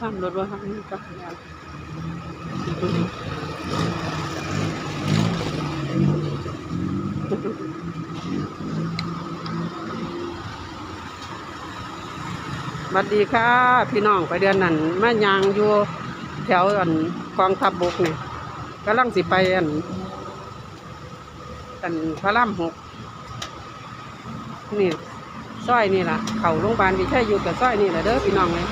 ทำรถว่าทำนี่ก็แล้วบัดดีค่ะ พี่น้องไปเดือนนั้นมายางอยู่แถวอันกองทัพบกเนี่ยกำลังสิไปอันอันพระรามหกนี่ซอยนี่ล่ะ เขาโรงพยาบาลวิชัยอยู่กับซอยนี่แหละเด้อพี่น้องเลย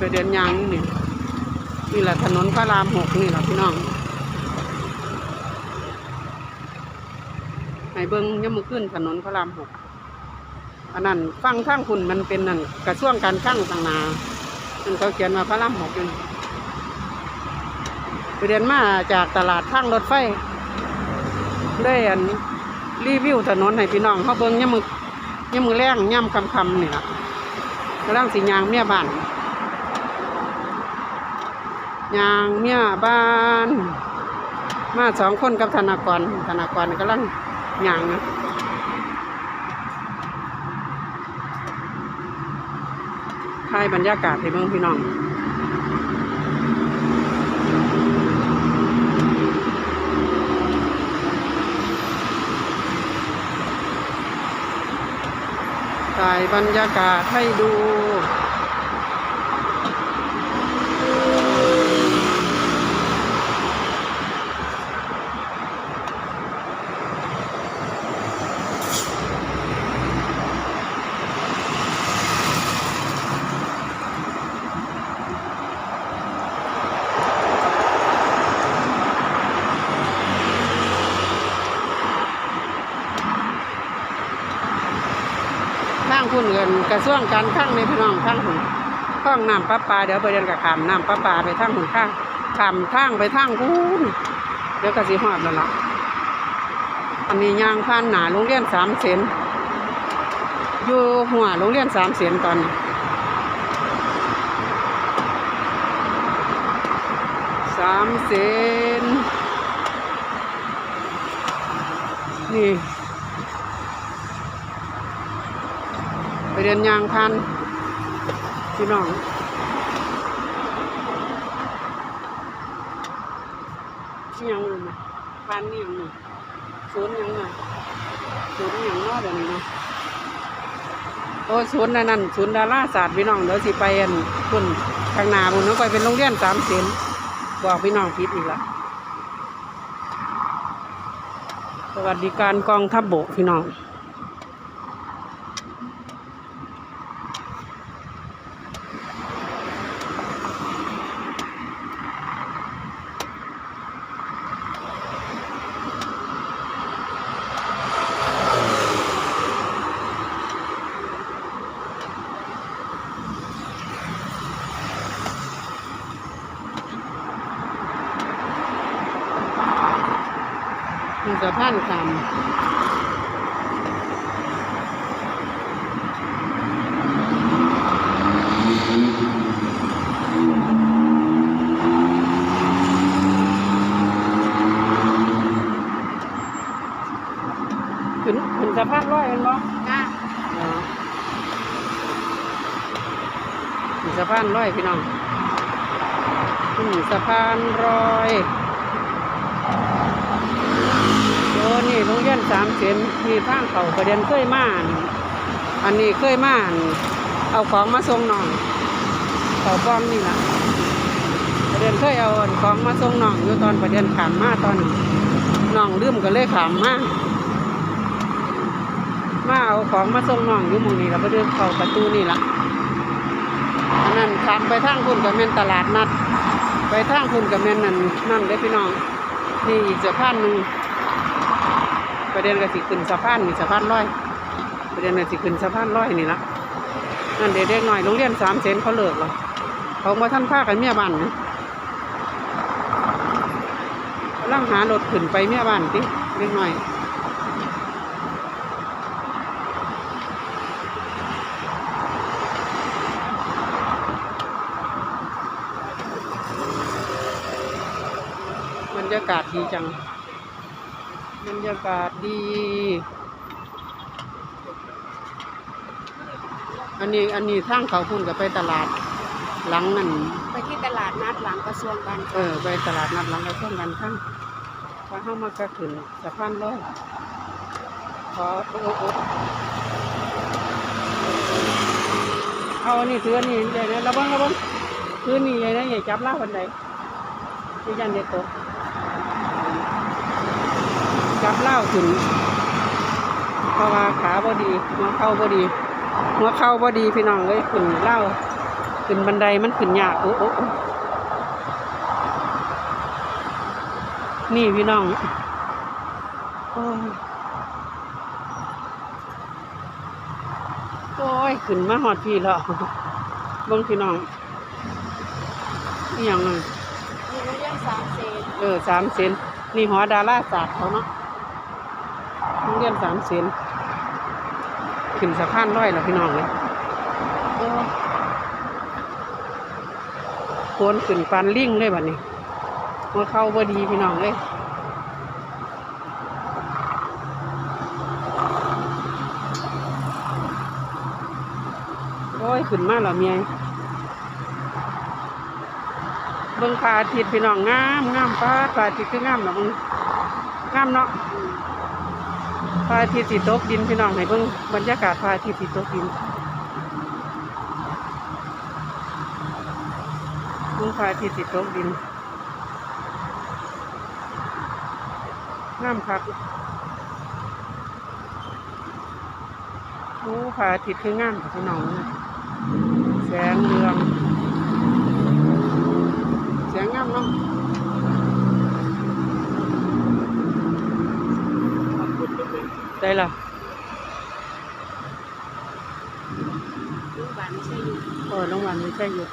ไปเดินยางนี่นี่นี่แหละถนนพระรามหกนี่แหละพี่น้องให้เบิ้งยามมือขึ้นถนนพระรามหกอันนั้นฟังข้างคุณมันเป็นนั่นกระช่วงการข้างต่างนาซึ่งเขาเขียนมาพระรามหกอยู่นี่ไปเรียนมาจากตลาดข้างรถไฟได้อันรีวิวถนนให้พี่น้องเขาเบิ้งยามมือยามมือแรงย่ำคำคำนี่ละกำลังสียางเมียบ้าน ยางเมียบ้าน มาสองคนกับธนากรธนากรกำลังยางนะถ่ายบรรยากาศให้เบิ่งพี่น้องถ่ายบรรยากาศให้ดู คุณเงินกระทรวงการข้างในพี่น้องข้างหุ่นข้องน้ำประปาเดี๋ยวไปเรียนกับขามน้ำประปาไปทางหุ่นข้างขามทางไปทางคุณเดี๋ยวก็สิหอดแล้วล่ะอันนี้ยางผ่านหนาโรงเรียนสามเซนอยู่หัวโรงเรียนสามเซนตอนนี้สามเซนนี่ ไป เรียนยางพันพี่น้องนี่ยังอยู่นะพันนี่ยังอยู่ศูนย์ยังไงศูนย์ยังนอกเดี๋ยวนี้เนาะโอ้ศูนย์นั่นนั่นศูนย์ดาราศาสตร์พี่น้องเดี๋ยวสิไปอันคุณข้างหน้าบุญน้องไปเป็นโรงเรียนสามเซนบอกพี่น้องผิดอีกละสวัสดิการกองทัพบกพี่น้อง มันสะพานคำขึ้นขึ้นสะพานร้อยเห็นบ่จ้าอ๋อขึ้นสะพานร้อยพี่น้องขึ้นสะพานร้อยโอ้นี่โรงเรียน สามเสียนมีทางเขาประเด็นเคยม่านอันนี้เคยม่านเอาของมาส่งน้องเขาป้อมนี่ล่ะประเด็นเคยเอาของมาส่งน้องอยู่ตอนประเด็นขามมาตอนน้องลืมก็เลยขามมามาเอาของมาส่งน้องอยู่มองนี้แล้วประเด็นเข้าประตูนี่ละอันนั้นขามไปทางคุณกับเมนตลาดนัด ไปทางคุณกับเมนนั่นนั่นได้พี่น้องนี่อีกสะพานหนึ่ง ประเด็นก็สิขึ้นสะพานนี่สะพานร้อยประเด็นก็สิขึ้นสะพานร้อยนี่ละนั่นเด็กๆหน่อยโรงเรียนสามเซนเขาเลิกแล้วเขามาท่านพากันเมียบ้านนะกำลังหารถขึ้นไปเมียบ้านติเล็กหน่อยบรรยากาศดีจัง บรรยากาศดี อันนี้อันนี้ทางเขาพุ่นก็ไปตลาดหลังนั่นไปที่ตลาดนัดหลังกระทรวงการเออไปตลาดนัดหลังกระทรวงการคลังพอเข้ามาก็ขึ้นสะพานลอยขอโอ้โอ้เอาอันนี้ถืออันนี้ใหญ่นะระวังระวังถือนี่ใหญ่นะใหญ่จับเล่าวันใดที่ยันเด็ดตก จับเล่าขึ้นเพราะว่าขาบดีหัวเข่าบดีหัวเข่าบดีพี่น้องเลยขึ้นเล่าขึ้นบันไดมันขึ้นยากโอ้โอ้โอ้นี่พี่น้องโอ้ยโอ้ยขึ้นมาหอดพี่แล้วเบิ่งพี่น้องนี่ยังไงมีโรงเรียนสามเซนเออสามเซนนี่หอดาราศาสตร์เขาเนาะโรง เรียนสามเซนขึ้นสะพานร้อยแล้วพี่น้องเลยโอ้โคนขึ้นปันลิงเลยบัดนี้หัวเข้าบ่ดีพี่น้องเลยโอ้ยขึ้นมาแล้วเมียเบิ่งพระอาทิตย์พี่น้องงามงามฟ้าพระอาทิตย์คืองามเนาะเบิ่งงามเนาะ พระอาทิตย์สีตกดินพี่น้องให้เบิ่งบรรยากาศพระอาทิตย์สีตกดินเบิ่งพระอาทิตย์สีตกดินงามคักโอ้พระอาทิตย์คืองามพี่น้องแสงเรืองแสงงามเนาะ ได้ละโรงพยาบาลไม่ใช่อยู่เออรางวัลไม่ใช่หยุด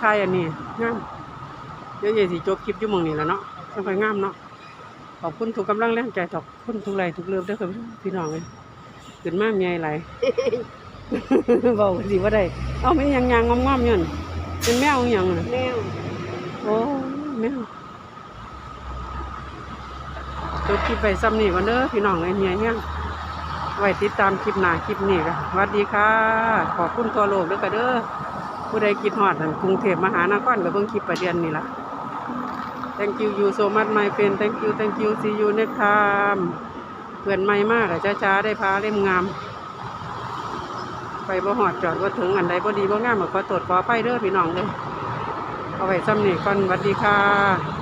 ค่ายอันนี้งามเดี๋ยวใหญ่สิจบคลิปอยู่หมองนี้แล้วเนาะจังไปงามเนาะขอบคุณทุกกำลังแรงใจขอบคุณทุกไลค์ทุกเลือบเด้อครับพี่น้องเลยขึ้นมาเมียไหลาย บอกสิว่าได้เอาไม่ยังยังงอมงอมๆอยันเป็นแมวอหย่างน่ะแมว โอ้แมว จบคลิปไปซ้ำนี่ก่อนเด้อพี่น้องไอ้เมียเนี่ยไว้ติดตามคลิปหน้าคลิปนี้กันสวัสดีค่ะ ขอบคุณตัวโลกเด้อค่ะเด้อผู้ใดคิดฮอดอั่นกรุงเทพมหานครกับเบิ่งคลิปประเด็นนี่ล่ะ thank you you so much my friend thank you thank you see you next time เพื่อนใหม่มากอะช้าๆได้พาเล่มงาม ไปบ่หอดจอดบ่ถึงอันใดบ่ดีบ่งามก็ขอตรวจขอไฟเด้อพี่น้องเด้อเอาไว้ซ้ำนี่ก่อนสวัสดีค่ะ